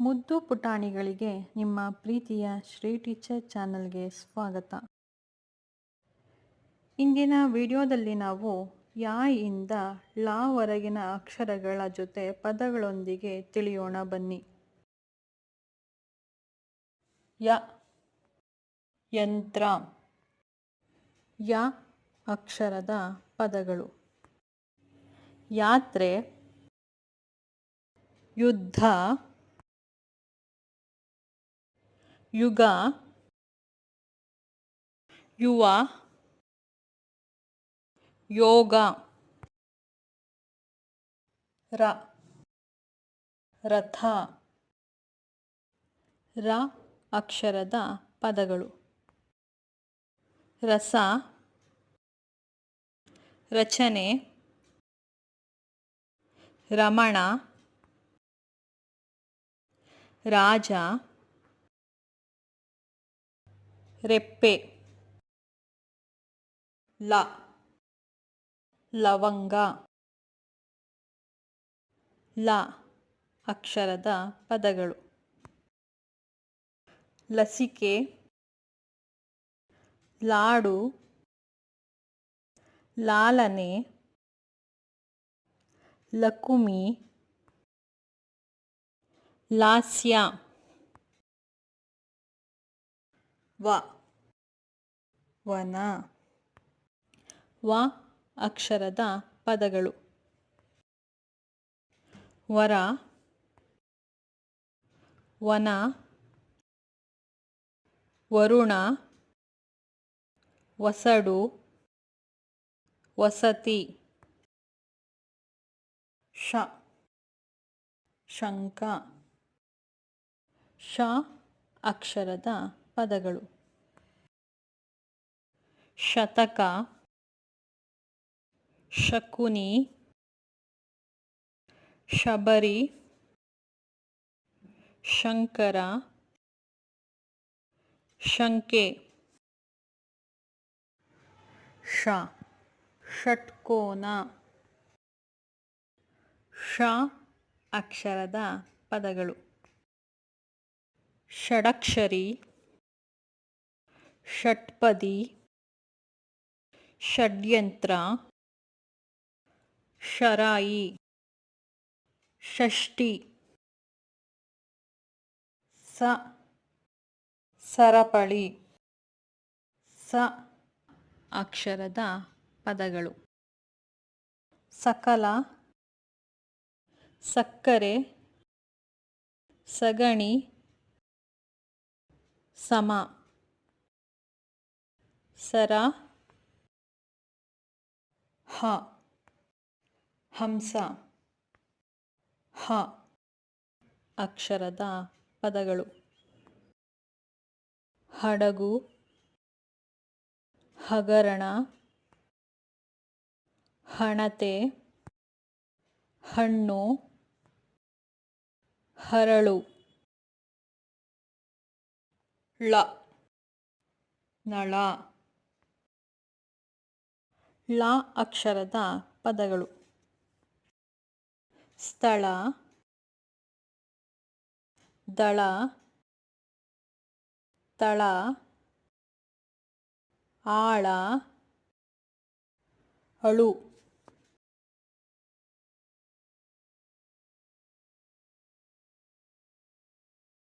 ಮುದ್ದು ಪುಟಾಣಿಗಳಿಗೆ ನಿಮ್ಮ ಪ್ರೀತಿಯ ಶ್ರೀ ಟೀಚರ್ ಚಾನಲ್ಗೆ ಸ್ವಾಗತ. ಇಂದಿನ ವಿಡಿಯೋದಲ್ಲಿ ನಾವು ಯಾಯಿಂದ ಇಂದ ಲಾ ವರೆಗಿನ ಅಕ್ಷರಗಳ ಜೊತೆ ಪದಗಳೊಂದಿಗೆ ತಿಳಿಯೋಣ ಬನ್ನಿ. ಯ, ಯಂತ್ರ, ಯ ಅಕ್ಷರದ ಪದಗಳು. ಯಾತ್ರೆ, ಯುದ್ಧ ಯುಗ ಯುವ ಯೋಗ ರ ರಥ ರ ಅಕ್ಷರದ ಪದಗಳು. ರಸ ರಚನೆ ರಮಣ ರಾಜ ರೆಪ್ಪೆ. ಲ. ಲವಂಗ. ಲ. ಅಕ್ಷರದ ಪದಗಳು. ಲಸಿಕೆ. ಲಾಡು. ಲಾಲನೆ. ಲಕುಮಿ. ಲಾಸ್ಯ. ವ. ವನ. ವ ಅಕ್ಷರದ ಪದಗಳು. ವರ. ವನ. ವರುಣ. ವಸಡು. ವಸತಿ. ಶ. ಶಂಕ ಶ ಅಕ್ಷರದ ಪದಗಳು. ಶತಕ ಶಕುನಿ ಶಬರಿ ಶಂಕರ ಶಂಕೆ. ಶ ಷಟ್ಕೋನ. ಶ ಅಕ್ಷರದ ಪದಗಳು. ಷಡಕ್ಷರಿ ಷಟ್ಪದಿ ಷಡ್ಯಂತ್ರ ಶರಾಯಿ ಷಷ್ಠಿ ಸ ಸರಪಳಿ ಸ ಅಕ್ಷರದ ಪದಗಳು. ಸಕಲ ಸಕ್ಕರೆ ಸಗಣಿ ಸಮ ಸರ ಹ. ಹಂಸ. ಹ. ಅಕ್ಷರದ ಪದಗಳು. ಹಡಗು. ಹಗರಣ. ಹಣತೆ. ಹಣ್ಣು. ಹರಳು. ಳ. ನಳ. ಳ ಅಕ್ಷರದ ಪದಗಳು. ಸ್ಥಳ. ದಳ. ತಳ. ಆಳ. ಅಳು.